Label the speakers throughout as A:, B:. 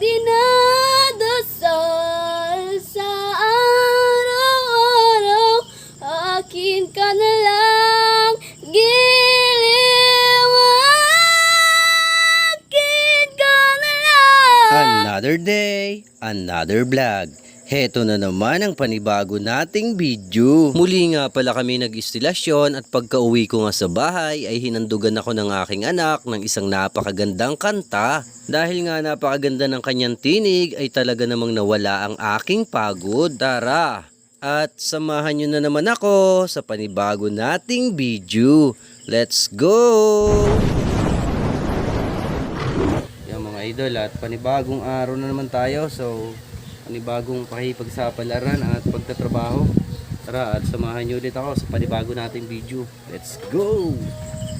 A: dinadasal sa araw-araw. Akin ka na lang giliw Akin ka na lang.
B: Another day, another vlog. Heto na naman ang panibago nating video. Muli nga pala kami nag-istilasyon at pagka uwi ko nga sa bahay ay hinandugan ako ng aking anak ng isang napakagandang kanta. Dahil nga napakaganda ng kanyang tinig ay talaga namang nawala ang aking pagod. Tara! At samahan nyo na naman ako sa panibago nating video. Let's go! Idol at panibagong araw na naman tayo. So panibagong pakipagsapalaran at pagtatrabaho. Tara at samahan nyo ulit ako sa panibago nating video. Let's go!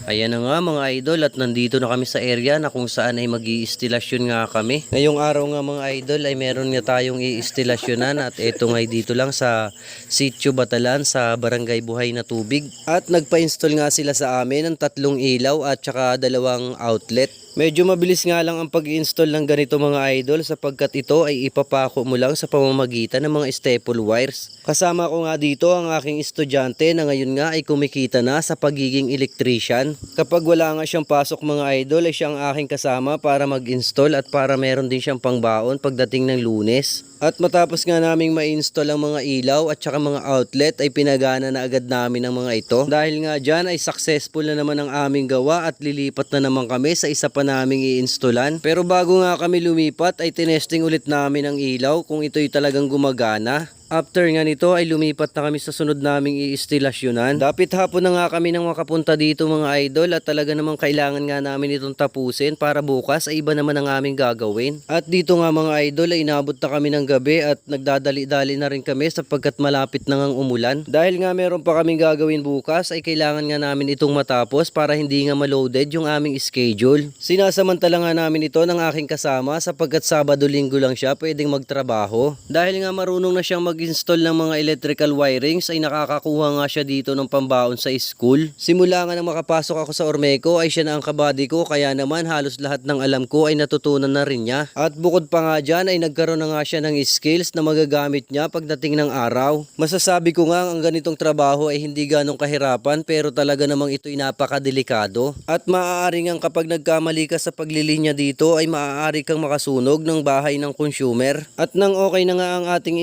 B: Ayan na nga mga idol at nandito na kami sa area na kung saan ay mag iistilasyon nga kami. Ngayong araw nga mga idol ay meron nga tayong iistilasyonan at eto nga dito lang sa Sitio Batalan sa Barangay Buhay na Tubig. At nagpa-install nga sila sa amin ng tatlong ilaw at saka dalawang outlet. Medyo mabilis nga lang ang pag-install ng ganito mga idol sapagkat ito ay ipapako mo lang sa pamamagitan ng mga staple wires. Kasama ko nga dito ang aking estudyante na ngayon nga ay kumikita na sa pagiging electrician. Kapag wala nga siyang pasok mga idol ay siya ang aking kasama para mag-install at para meron din siyang pangbaon pagdating ng lunes. At matapos nga naming ma-install ang mga ilaw at saka mga outlet ay pinagana na agad namin ang mga ito. Dahil nga dyan ay successful na naman ang aming gawa at lilipat na naman kami sa isa pa naming i-installan. Pero bago nga kami lumipat ay tinesting ulit namin ang ilaw kung ito'y talagang gumagana. After nga nito ay lumipat na kami sa sunod naming iistilasyonan. Dapit hapon na nga kami nang makapunta dito mga idol at talaga namang kailangan nga namin itong tapusin para bukas ay iba naman ang aming gagawin. At dito nga mga idol ay inabot na kami ng gabi at nagdadali-dali na rin kami sapagkat malapit na ngang umulan. Dahil nga meron pa kaming gagawin bukas ay kailangan nga namin itong matapos para hindi nga maloaded yung aming schedule. Sinasamantala nga namin ito ng aking kasama sapagkat Sabado-Linggo lang siya pwedeng magtrabaho. Dahil nga marunong na siyang mag-install ng mga electrical wirings ay nakakakuha nga siya dito ng pambaon sa school. Simula nga nang makapasok ako sa Ormeco ay siya na ang kabady ko kaya naman halos lahat ng alam ko ay natutunan na rin niya. At bukod pa nga dyan ay nagkaroon na nga siya ng skills na magagamit niya pagdating ng araw. Masasabi ko nga ang ganitong trabaho ay hindi ganong kahirapan pero talaga namang ito'y napakadelikado. At maaari nga kapag nagkamali ka sa paglilinya dito ay maaari kang makasunog ng bahay ng consumer. At nang okay na nga ang ating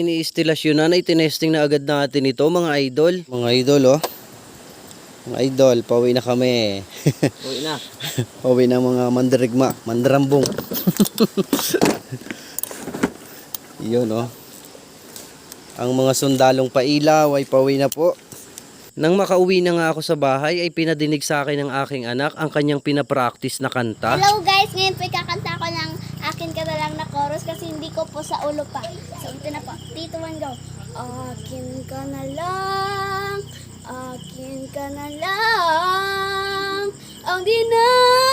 B: iniistilasyonan ay tinesting na agad natin ito mga idol. Mga idol oh. Mga idol, pauwi na kami.
C: Uwi na.
B: pauwi na mga mandirigma, mandarambong. Yun oh. Ang mga sundalong pailaw ay pauwi na po. Nang makauwi na nga ako sa bahay ay pinadinig sa akin ng aking anak ang kanyang pinapractice na kanta.
A: Hello guys, ngayon po ikakanta chorus kasi hindi ko po sa ulo pa. So ito na po, 3, 2, 1, go. Akin ka na lang, akin ka na lang, ang dinadasal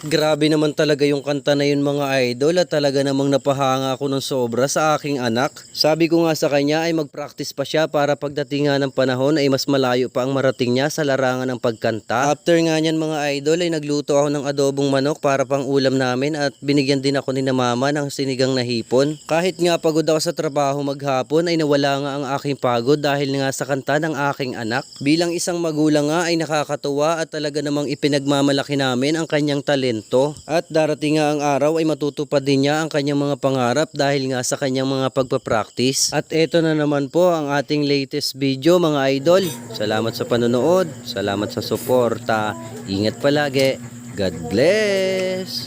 B: Grabe naman talaga yung kanta na yun mga idol at talaga namang napahanga ako ng sobra sa aking anak. Sabi ko nga sa kanya ay mag-practice pa siya para pagdating nga ng panahon ay mas malayo pa ang marating niya sa larangan ng pagkanta. After nga niyan mga idol ay nagluto ako ng adobong manok para pang ulam namin at binigyan din ako ni na mama ng sinigang na hipon. Kahit nga pagod ako sa trabaho maghapon ay nawala nga ang aking pagod dahil nga sa kanta ng aking anak. Bilang isang magulang nga ay nakakatuwa at talaga namang ipinagmamalaki namin ang kanyang talento. At darating nga ang araw ay matutupad din niya ang kanyang mga pangarap dahil nga sa kanyang mga pagpapractice. At eto na naman po ang ating latest video mga idol. Salamat sa panonood, salamat sa suporta. Ingat palagi. God bless!